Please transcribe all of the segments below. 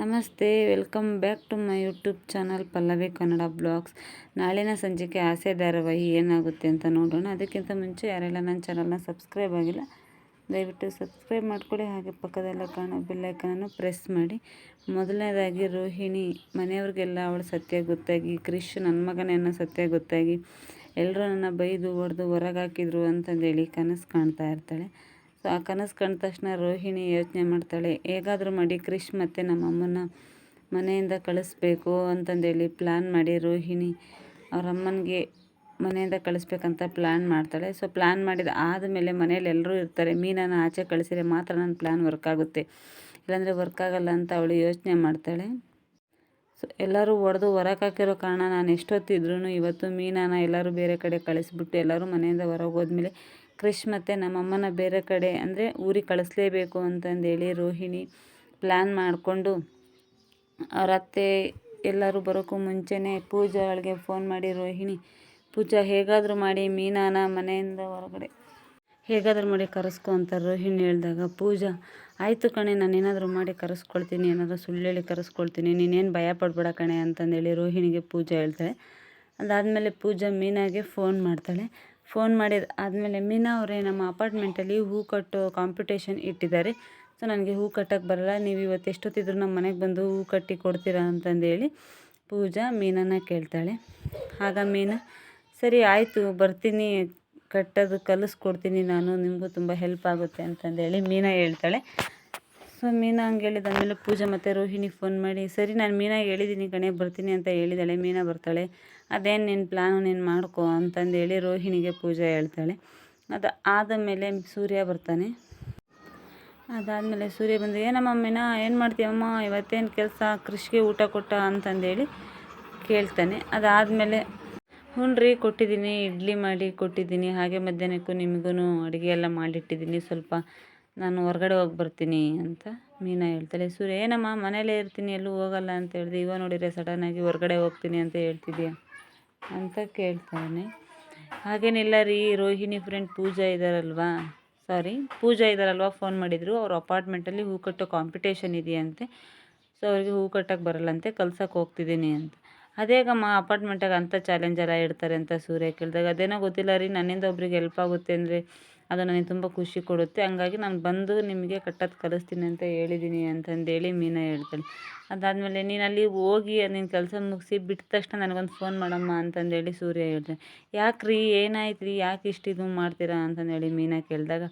ನಮಸ್ತೆ, welcome back to my YouTube channel Pallavi Kannada blogs. ನಾಳಿನ ಸಂಜೆಗೆ ಆಸೆ ಧಾರಾವಾಹಿ ಏನಾಗುತ್ತೆ ಅಂತ ನೋಡೋಣ. ಅದಕ್ಕಿಂತ ಮುಂಚೆ ಯಾರೆಲ್ಲ ನನ್ನ ಚಾನಲ್ನ ಸಬ್ಸ್ಕ್ರೈಬ್ ಆಗಿಲ್ಲ, ದಯವಿಟ್ಟು ಸಬ್ಸ್ಕ್ರೈಬ್ ಮಾಡಿಕೊಡಿ ಹಾಗೆ ಪಕ್ಕದಲ್ಲೇ ಕಾಣೋ ಬೆಲ್ಲೈಕನನ್ನು ಪ್ರೆಸ್ ಮಾಡಿ. ಮೊದಲನೇದಾಗಿ ರೋಹಿಣಿ, ಮನೆಯವ್ರಿಗೆಲ್ಲ ಅವಳು ಸತ್ಯ ಗೊತ್ತಾಗಿ, ಕ್ರಿಶ್ ನನ್ನ ಮಗನೇ ಅನ್ನೋ ಸತ್ಯ ಗೊತ್ತಾಗಿ, ಎಲ್ಲರೂ ನನ್ನ ಬೈದು ಹೊಡೆದು ಹೊರಗಾಕಿದ್ರು ಅಂತಂದೇಳಿ ಕನಸು ಕಾಣ್ತಾ ಇರ್ತಾಳೆ. ಸೊ ಆ ಕನಸು ಕಂಡ ತಕ್ಷಣ ರೋಹಿಣಿ ಯೋಚನೆ ಮಾಡ್ತಾಳೆ, ಹೇಗಾದರೂ ಮಾಡಿ ಕ್ರಿಶ್ ಮತ್ತು ನಮ್ಮ ಅಮ್ಮನ ಮನೆಯಿಂದ ಕಳಿಸ್ಬೇಕು ಅಂತಂದೇಳಿ ಪ್ಲ್ಯಾನ್ ಮಾಡಿ ರೋಹಿಣಿ ಅವ್ರ ಅಮ್ಮನಿಗೆ ಮನೆಯಿಂದ ಕಳಿಸ್ಬೇಕಂತ ಪ್ಲ್ಯಾನ್ ಮಾಡ್ತಾಳೆ. ಸೊ ಪ್ಲ್ಯಾನ್ ಮಾಡಿದ ಆದಮೇಲೆ ಮನೇಲಿ ಎಲ್ಲರೂ ಇರ್ತಾರೆ. ಮೀನನ್ನು ಆಚೆ ಕಳಿಸಿದ್ರೆ ಮಾತ್ರ ನನ್ನ ಪ್ಲ್ಯಾನ್ ವರ್ಕ್ ಆಗುತ್ತೆ. ಇಲ್ಲಾಂದರೆ ವರ್ಕ್ ಆಗಲ್ಲ ಅಂತ ಅವಳು ಯೋಚನೆ ಮಾಡ್ತಾಳೆ. ಸೊ ಎಲ್ಲರೂ ಒಡೆದು ಹೊರಗೆ ಹಾಕಿರೋ ಕಾರಣ ನಾನು ಎಷ್ಟೊತ್ತಿದ್ರೂ ಇವತ್ತು ಮೀನನ್ನು ಎಲ್ಲರೂ ಬೇರೆ ಕಡೆ ಕಳಿಸ್ಬಿಟ್ಟು ಎಲ್ಲರೂ ಮನೆಯಿಂದ ಹೊರಗೆ ಹೋದ್ಮೇಲೆ ಕ್ರಿಶ್ ಮತ್ತು ನಮ್ಮಮ್ಮನ ಬೇರೆ ಕಡೆ ಅಂದರೆ ಊರಿಗೆ ಕಳಿಸ್ಲೇಬೇಕು ಅಂತಂದೇಳಿ ರೋಹಿಣಿ ಪ್ಲ್ಯಾನ್ ಮಾಡಿಕೊಂಡು ಅವ್ರ ಅತ್ತೆ ಎಲ್ಲರೂ ಬರೋಕ್ಕೂ ಮುಂಚೆನೇ ಪೂಜಾ ಅವಳಿಗೆ ಫೋನ್ ಮಾಡಿ, ರೋಹಿಣಿ, ಪೂಜಾ ಹೇಗಾದರೂ ಮಾಡಿ ಮೀನಾನ ಮನೆಯಿಂದ ಹೊರಗಡೆ. ಹೇಗಾದರೂ ಮಾಡಿ ಕರೆಸ್ಕೊ ಅಂತ ರೋಹಿಣಿ ಹೇಳಿದಾಗ, ಪೂಜಾ, ಆಯಿತು ಕಣೆ, ನಾನು ಏನಾದರೂ ಮಾಡಿ ಕರೆಸ್ಕೊಳ್ತೀನಿ, ಏನಾದರೂ ಸುಳ್ಳು ಹೇಳಿ ಕರೆಸ್ಕೊಳ್ತೀನಿ, ನೀನೇನು ಭಯ ಪಡ್ಬೇಡ ಕಣೆ ಅಂತಂದೇಳಿ ರೋಹಿಣಿಗೆ ಪೂಜಾ ಹೇಳ್ತಾಳೆ. ಅದಾದಮೇಲೆ ಪೂಜಾ ಮೀನಾಗೆ ಫೋನ್ ಮಾಡ್ತಾಳೆ. ಫೋನ್ ಮಾಡಿದ ಆದಮೇಲೆ ಮೀನಾ ಅವರೇ ನಮ್ಮ ಅಪಾರ್ಟ್ಮೆಂಟಲ್ಲಿ ಹೂ ಕಟ್ಟೋ ಕಾಂಪಿಟೇಷನ್ ಇಟ್ಟಿದ್ದಾರೆ. ಸೊ ನನಗೆ ಹೂ ಕಟ್ಟೋಕ್ಕೆ ಬರಲ್ಲ, ನೀವು ಇವತ್ತು ಎಷ್ಟೊತ್ತಿದ್ರು ನಮ್ಮ ಮನೆಗೆ ಬಂದು ಹೂ ಕಟ್ಟಿ ಕೊಡ್ತೀರಾ ಅಂತಂದೇಳಿ ಪೂಜಾ ಮೀನನ್ನು ಕೇಳ್ತಾಳೆ. ಆಗ ಮೀನಾ, ಸರಿ ಆಯಿತು, ಬರ್ತೀನಿ, ಕಟ್ಟೋದು ಕಲಿಸ್ಕೊಡ್ತೀನಿ ನಾನು, ನಿಮಗೂ ತುಂಬ ಹೆಲ್ಪ್ ಆಗುತ್ತೆ ಅಂತಂದೇಳಿ ಮೀನಾ ಹೇಳ್ತಾಳೆ. ಸೊ ಮೀನಾ ಹಂಗೆ ಹೇಳಿದಾದ್ಮೇಲೆ ಪೂಜಾ ಮತ್ತು ರೋಹಿಣಿಗೆ ಫೋನ್ ಮಾಡಿ, ಸರಿ ನಾನು ಮೀನಾಗೆ ಹೇಳಿದ್ದೀನಿ ಕಣೆ, ಬರ್ತೀನಿ ಅಂತ ಹೇಳಿದಾಳೆ, ಮೀನಾ ಬರ್ತಾಳೆ, ಅದೇನು ನಿನ್ನ ಪ್ಲ್ಯಾನು ನೀನು ಮಾಡ್ಕೋ ಅಂತಂದು ಹೇಳಿ ರೋಹಿಣಿಗೆ ಪೂಜೆ ಹೇಳ್ತಾಳೆ. ಅದು ಆದಮೇಲೆ ಸೂರ್ಯ ಬರ್ತಾನೆ. ಅದಾದಮೇಲೆ ಸೂರ್ಯ ಬಂದು ಏನಮ್ಮ ಮೀನಾ, ಏನು ಮಾಡ್ತೀಯಮ್ಮ ಇವತ್ತೇನು ಕೆಲಸ, ಕೃಷಿಗೆ ಊಟ ಕೊಟ್ಟ ಅಂತಂದೇಳಿ ಕೇಳ್ತಾನೆ. ಅದಾದಮೇಲೆ ಹ್ಞೂ ರೀ ಕೊಟ್ಟಿದ್ದೀನಿ ಇಡ್ಲಿ ಮಾಡಿ ಕೊಟ್ಟಿದ್ದೀನಿ ಹಾಗೆ ಮಧ್ಯಾಹ್ನಕ್ಕೂ ನಿಮಗೂ ಅಡುಗೆ ಎಲ್ಲ ಮಾಡಿಟ್ಟಿದ್ದೀನಿ ಸ್ವಲ್ಪ ನಾನು ಹೊರ್ಗಡೆ ಹೋಗಿ ಬರ್ತೀನಿ ಅಂತ ಮೀನಾ ಹೇಳ್ತಾಳೆ. ಸೂರ್ಯ, ಏನಮ್ಮ ಮನೇಲೇ ಇರ್ತೀನಿ, ಎಲ್ಲೂ ಹೋಗಲ್ಲ ಅಂತ ಹೇಳಿದೆ. ಇವಾಗ ನೋಡಿದರೆ ಸಡನ್ನಾಗಿ ಹೊರ್ಗಡೆ ಹೋಗ್ತೀನಿ ಅಂತ ಹೇಳ್ತಿದ್ಯಾ ಅಂತ ಕೇಳ್ತಾನೆ. ಹಾಗೇನಿಲ್ಲ ರೀ, ರೋಹಿಣಿ ಫ್ರೆಂಡ್ ಪೂಜಾ ಇದ್ದಾರಲ್ವಾ ಸಾರಿ ಪೂಜಾ ಇದ್ದಾರಲ್ವ ಫೋನ್ ಮಾಡಿದರು. ಅವ್ರ ಅಪಾರ್ಟ್ಮೆಂಟಲ್ಲಿ ಹೂ ಕಟ್ಟೋ ಕಾಂಪಿಟೇಷನ್ ಇದೆಯಂತೆ. ಸೊ ಅವ್ರಿಗೆ ಹೂ ಕಟ್ಟೋಕ್ಕೆ ಬರಲ್ಲಂತೆ, ಕಲ್ಸಕ್ಕೆ ಹೋಗ್ತಿದ್ದೀನಿ ಅಂತ. ಅದೇಗಮ್ಮ ಅಪಾರ್ಟ್ಮೆಂಟಾಗ ಅಂಥ ಚಾಲೆಂಜ್ ಎಲ್ಲ ಇಡ್ತಾರೆ ಅಂತ ಸೂರ್ಯ ಕೇಳಿದಾಗ, ಅದೇನೋ ಗೊತ್ತಿಲ್ಲ ರೀ, ನನ್ನಿಂದ ಒಬ್ರಿಗೆ ಹೆಲ್ಪ್ ಆಗುತ್ತೆ ಅಂದರೆ ಅದು ನನಗೆ ತುಂಬ ಖುಷಿ ಕೊಡುತ್ತೆ. ಹಂಗಾಗಿ ನಾನು ಬಂದು ನಿಮಗೆ ಕಟ್ಟೋದು ಕಲಿಸ್ತೀನಿ ಅಂತ ಹೇಳಿದ್ದೀನಿ ಅಂತಂದೇಳಿ ಮೀನಾ ಹೇಳ್ತಾಳೆ. ಅದಾದಮೇಲೆ ನೀನು ಅಲ್ಲಿ ಹೋಗಿ ನಿನ್ನ ಕೆಲಸ ಮುಗಿಸಿ ಬಿಟ್ಟ ತಕ್ಷಣ ನನಗೊಂದು ಫೋನ್ ಮಾಡಮ್ಮ ಅಂತಂದೇಳಿ ಸೂರ್ಯ ಹೇಳ್ತಾನೆ ಯಾಕೆ ರೀ ಏನಾಯ್ತು ರೀ ಯಾಕೆ ಇಷ್ಟು ಇದು ಮಾಡ್ತೀರಾ ಅಂತಂದೇಳಿ ಮೀನಾ ಕೇಳಿದಾಗ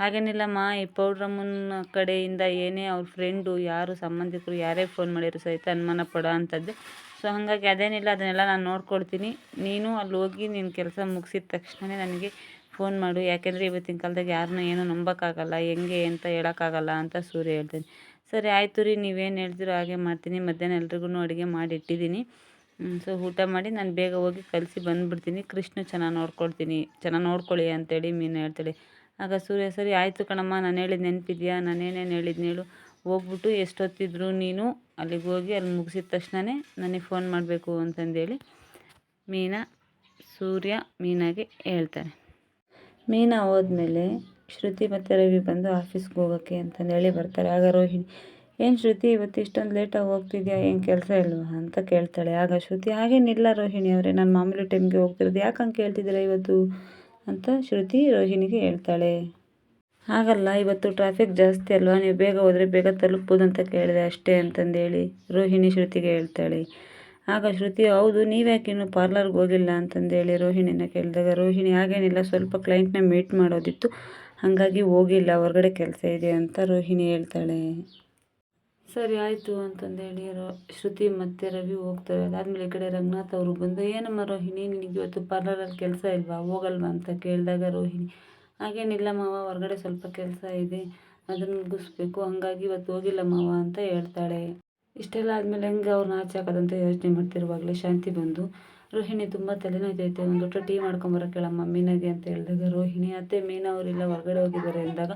ಹಾಗೇನಿಲ್ಲಮ್ಮ, ಈ ಪೌಡ್ರಮ್ಮನ ಕಡೆಯಿಂದ ಏನೇ ಅವ್ರ ಫ್ರೆಂಡು ಯಾರು ಸಂಬಂಧಿಕರು, ಯಾರೇ ಫೋನ್ ಮಾಡಿದ್ರು ಸಹಿತ ಅನುಮಾನ ಪಡೋ ಅಂಥದ್ದೇ ಸೊ ಹಾಗಾಗಿ ಅದೇನಿಲ್ಲ, ಅದನ್ನೆಲ್ಲ ನಾನು ನೋಡ್ಕೊಳ್ತೀನಿ. ನೀನು ಅಲ್ಲಿ ಹೋಗಿ ನಿನ್ನ ಕೆಲಸ ಮುಗಿಸಿದ ತಕ್ಷಣವೇ ನನಗೆ ಫೋನ್ ಮಾಡು. ಯಾಕೆಂದರೆ ಇವತ್ತಿನ ಕಾಲದಾಗ ಯಾರನ್ನೂ ಏನೂ ನಂಬೋಕ್ಕಾಗಲ್ಲ, ಹೆಂಗೆ ಅಂತ ಹೇಳೋಕ್ಕಾಗಲ್ಲ ಅಂತ ಸೂರ್ಯ ಹೇಳ್ತಾನೆ. ಸರಿ, ಆಯಿತು ರೀ, ನೀವೇನು ಹೇಳ್ತೀರೋ ಹಾಗೆ ಮಾಡ್ತೀನಿ. ಮಧ್ಯಾಹ್ನ ಎಲ್ರಿಗೂ ಅಡುಗೆ ಮಾಡಿಟ್ಟಿದ್ದೀನಿ ಸೊ ಊಟ ಮಾಡಿ ನಾನು ಬೇಗ ಹೋಗಿ ಕಲಿಸಿ ಬಂದುಬಿಡ್ತೀನಿ. ಕೃಷ್ಣ ಚೆನ್ನಾಗಿ ನೋಡ್ಕೊಳ್ತೀನಿ. ಚೆನ್ನಾಗಿ ನೋಡ್ಕೊಳ್ಳಿ ಅಂತೇಳಿ ಮೀನು ಹೇಳ್ತಾಳೆ. ಆಗ ಸೂರ್ಯ, ಸರಿ ಆಯಿತು ಕಣಮ್ಮ, ನಾನು ಹೇಳಿದ ನೆನಪಿದೆಯಾ? ನಾನು ಏನೇನು ಹೇಳಿದ್ನ ಹೇಳು. ಹೋಗ್ಬಿಟ್ಟು ಎಷ್ಟೊತ್ತಿದ್ರು ನೀನು ಅಲ್ಲಿಗೆ ಹೋಗಿ ಅಲ್ಲಿ ಮುಗಿಸಿದ ತಕ್ಷಣವೇ ನನಗೆ ಫೋನ್ ಮಾಡಬೇಕು ಅಂತಂದೇಳಿ ಮೀನಾ, ಸೂರ್ಯ ಮೀನಾಗೆ ಹೇಳ್ತಾರೆ ಮೀನಾ ಹೋದ್ಮೇಲೆ ಶ್ರುತಿ ಮತ್ತು ರವಿ ಬಂದು ಆಫೀಸ್ಗೆ ಹೋಗೋಕ್ಕೆ ಅಂತಂದೇಳಿ ಬರ್ತಾರೆ. ಆಗ ರೋಹಿಣಿ, ಏನು ಶ್ರುತಿ, ಇವತ್ತು ಇಷ್ಟೊಂದು ಲೇಟಾಗಿ ಹೋಗ್ತಿದ್ಯಾ? ಏನು ಕೆಲಸ ಇಲ್ವಾ ಅಂತ ಕೇಳ್ತಾಳೆ. ಆಗ ಶ್ರುತಿ ಹಾಗೇನಿಲ್ಲ ರೋಹಿಣಿ ಅವರೇ, ನಾನು ಮಾಮೂಲಿ ಟೈಮ್ಗೆ ಹೋಗ್ತಿರೋದು. ಯಾಕಂಗೆ ಕೇಳ್ತಿದ್ದೀರಾ ಇವತ್ತು? ಅಂತ ಶ್ರುತಿ ರೋಹಿಣಿಗೆ ಹೇಳ್ತಾಳೆ. ಹಾಗಲ್ಲ, ಇವತ್ತು ಟ್ರಾಫಿಕ್ ಜಾಸ್ತಿ ಅಲ್ವಾ? ನೀವು ಬೇಗ ಹೋದರೆ ಬೇಗ ತಲುಪ್ಬೋದು ಅಂತ ಕೇಳಿದೆ ಅಷ್ಟೇ ಅಂತಂದೇಳಿ ರೋಹಿಣಿ ಶ್ರುತಿಗೆ ಹೇಳ್ತಾಳೆ. ಆಗ ಶ್ರುತಿ, ಹೌದು, ನೀವ್ಯಾಕೆ ಇನ್ನೂ ಪಾರ್ಲರ್ಗೆ ಹೋಗಿಲ್ಲ ಅಂತಂದೇಳಿ ರೋಹಿಣಿನ ಕೇಳಿದಾಗ, ರೋಹಿಣಿ, ಹಾಗೇನಿಲ್ಲ, ಸ್ವಲ್ಪ ಕ್ಲೈಂಟ್ನ ಮೀಟ್ ಮಾಡೋದಿತ್ತು, ಹಾಗಾಗಿ ಹೋಗಿಲ್ಲ, ಹೊರಗಡೆ ಕೆಲಸ ಇದೆ ಅಂತ ರೋಹಿಣಿ ಹೇಳ್ತಾಳೆ. ಸರಿ, ಆಯಿತು ಅಂತಂದೇಳಿ ರ ಶ್ರುತಿ ಮತ್ತು ರವಿ ಹೋಗ್ತಾರೆ. ಅದಾದಮೇಲೆ ಈ ಕಡೆ ರಂಗನಾಥ್ ಅವರು ಬಂದು, ಏನಮ್ಮ ರೋಹಿಣಿ, ನಿನಗೆ ಇವತ್ತು ಪಾರ್ಲರಲ್ಲಿ ಕೆಲಸ ಇಲ್ವಾ? ಹೋಗಲ್ವಾ ಅಂತ ಕೇಳಿದಾಗ ರೋಹಿಣಿ, ಹಾಗೇನಿಲ್ಲ ಮಾವ, ಹೊರಗಡೆ ಸ್ವಲ್ಪ ಕೆಲಸ ಇದೆ. ಅದನ್ನು ಮುಗಿಸ್ಬೇಕು. ಹಾಗಾಗಿ ಇವತ್ತು ಹೋಗಿಲ್ಲ ಮಾವ ಅಂತ ಹೇಳ್ತಾಳೆ. ಇಷ್ಟೆಲ್ಲ ಆದಮೇಲೆ ಹೆಂಗೆ ಅವ್ರನ್ನ ಆಚೆ ಹಾಕೋದಂತ ಯೋಚನೆ ಮಾಡ್ತಿರುವಾಗಲೇ ಶಾಂತಿ ಬಂದು, ರೋಹಿಣಿ ತುಂಬ ತಲೆನೋಯ್ತೈತೆ. ಒಂದು ಟೀ ಮಾಡ್ಕೊಂಬರೋ ಕೇಳಮ್ಮ ಮೀನಾಗೆ ಅಂತ ಹೇಳಿದಾಗ ರೋಹಿಣಿ, ಅತ್ತೆ, ಮೀನಾ ಹೊರಗಡೆ ಹೋಗಿದ್ದಾರೆ ಅಂದಾಗ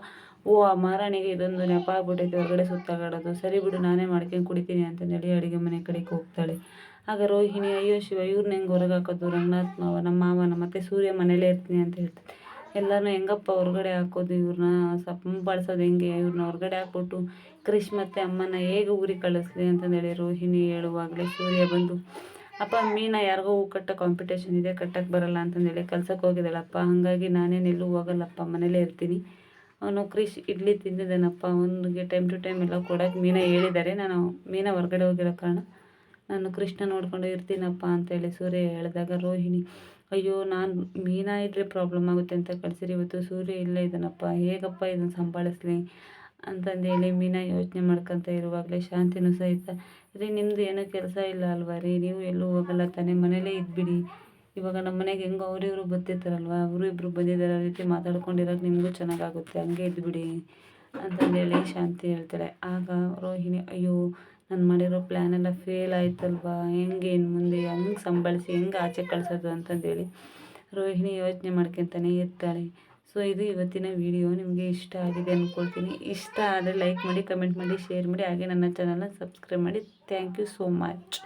ಓ, ಆ ಮಾರಾಣಿಗೆ ಇದೊಂದು ನೆಪ ಆಗ್ಬಿಟ್ಟೈತೆ ಹೊರಗಡೆ ಸುತ್ತಾಗಾಡೋದು ಸರಿ ಬಿಡು, ನಾನೇ ಮಾಡ್ಕೊಂಡು ಕುಡಿತೀನಿ ಅಂತಂದೇಳಿ ಅಡುಗೆ ಮನೆ ಕಡೆಗೆ ಹೋಗ್ತಾಳೆ. ಆಗ ರೋಹಿಣಿ, ಅಯ್ಯೋ ಶಿವ ಇವ್ರನ್ನ ಹೆಂಗೆ ಹೊರಗೆ ಹಾಕೋದು ರಂಗನಾಥ್ ಮಾವ, ನಮ್ಮ ಮತ್ತೆ ಸೂರ್ಯ ಮನೇಲೇ ಇರ್ತೀನಿ ಅಂತ ಹೇಳ್ತಾರೆ ಎಲ್ಲರೂ ಹೆಂಗಪ್ಪ ಹೊರಗಡೆ ಹಾಕೋದು ಇವ್ರನ್ನ ಸಂಭಾಳಿಸೋದು ಹೆಂಗೆ? ಇವ್ರನ್ನ ಹೊರಗಡೆ ಹಾಕ್ಬಿಟ್ಟು ಕ್ರಿಶ್ ಮತ್ತು ಅಮ್ಮನ ಹೇಗೆ ಊರಿಗೆ ಕಳಿಸ್ಲಿ? ಅಂತಂದೇಳಿ ರೋಹಿಣಿ ಹೇಳುವಾಗಲೇ ಸೂರ್ಯ ಬಂದು, ಅಪ್ಪ, ಮೀನ ಯಾರಿಗೋ ಹೂ ಕಟ್ಟೋ ಕಾಂಪಿಟೇಷನ್ ಇದೆ ಕಟ್ಟಕ್ಕೆ ಬರಲ್ಲ ಅಂತಂದೇಳಿ ಕಲ್ಸಕ್ಕೆ ಹೋಗಿದ್ದಾಳಪ್ಪ, ಹಾಗಾಗಿ ನಾನೇನೆಲ್ಲೂ ಹೋಗಲ್ಲಪ್ಪ ಮನೇಲೇ ಇರ್ತೀನಿ. ಅವನು ಕ್ರಿಶ್ ಇಡ್ಲಿ ತಿಂದಿದ್ದಾನಪ್ಪ. ಅವನಿಗೆ ಟೈಮ್ ಟು ಟೈಮ್ ಎಲ್ಲ ಕೊಡೋಕೆ ಮೀನಾ ಹೇಳಿದ್ದಾರೆ. ನಾನು ಮೀನಾ ಹೊರಗಡೆ ಹೋಗಿರೋ ಕಾರಣ ನಾನು ಕೃಷ್ಣ ನೋಡ್ಕೊಂಡು ಇರ್ತೀನಪ್ಪ ಅಂತೇಳಿ ಸೂರ್ಯ ಹೇಳಿದಾಗ, ರೋಹಿಣಿ, ಅಯ್ಯೋ, ನಾನು ಮೀನಾ ಇದ್ದರೆ ಪ್ರಾಬ್ಲಮ್ ಆಗುತ್ತೆ ಅಂತ ಕಳಿಸಿರಿ. ಇವತ್ತು ಸೂರ್ಯ ಇಲ್ಲೇ ಇದ್ದಾನಪ್ಪ. ಹೇಗಪ್ಪ ಇದನ್ನು ಸಂಭಾಳಿಸ್ಲಿ? ಅಂತಂದೇಳಿ ಮೀನಾ ಯೋಚನೆ ಮಾಡ್ಕೊತ ಇರುವಾಗಲೇ ಶಾಂತಿನೂ ಸಹಿತ, ರೀ ನಿಮ್ಮದು ಏನೂ ಕೆಲಸ ಇಲ್ಲ ಅಲ್ವಾ ರೀ? ನೀವು ಎಲ್ಲೂ ಹೋಗಲ್ಲ ತಾನೇ, ಮನೇಲೇ ಇದ್ಬಿಡಿ. ಇವಾಗ ನಮ್ಮ ಮನೆಗೆ ಹೆಂಗೋ ಅವರಿವರು ಬರ್ತಿರ್ತಾರಲ್ವ? ಅವರು ಇಬ್ಬರು ಬಂದಿದ್ದಾರೆ, ಆ ರೀತಿ ಮಾತಾಡ್ಕೊಂಡಿರೋಕೆ ನಿಮಗೂ ಚೆನ್ನಾಗಾಗುತ್ತೆ. ಹಂಗೆ ಇದ್ದುಬಿಡಿ ಅಂತಂದೇಳಿ ಶಾಂತಿ ಹೇಳ್ತಾರೆ. ಆಗ ರೋಹಿಣಿ, ಅಯ್ಯೋ, ನಾನು ಮಾಡಿರೋ ಪ್ಲ್ಯಾನೆಲ್ಲ ಫೇಲ್ ಆಯ್ತಲ್ವಾ? ಹೆಂಗೆ ಇನ್ನು ಮುಂದೆ? ಹೆಂಗೆ ಸಂಭಾಳಿಸಿ? ಹೆಂಗೆ ಆಚೆ ಕಳಿಸೋದು ಅಂತಂದೇಳಿ ರೋಹಿಣಿ ಯೋಚನೆ ಮಾಡ್ಕೊತಾನೆ ಇರ್ತಾಳೆ. ಸೊ ಇದು ಇವತ್ತಿನ ವಿಡಿಯೋ ನಿಮಗೆ ಇಷ್ಟ ಆಗಿದೆ ಅಂದ್ಕೊಳ್ತೀನಿ ಇಷ್ಟ ಆದರೆ ಲೈಕ್ ಮಾಡಿ ಕಮೆಂಟ್ ಮಾಡಿ ಶೇರ್ ಮಾಡಿ. ಹಾಗೆ ನನ್ನ ಚಾನಲ್ನ ಸಬ್ಸ್ಕ್ರೈಬ್ ಮಾಡಿ. Thank you so much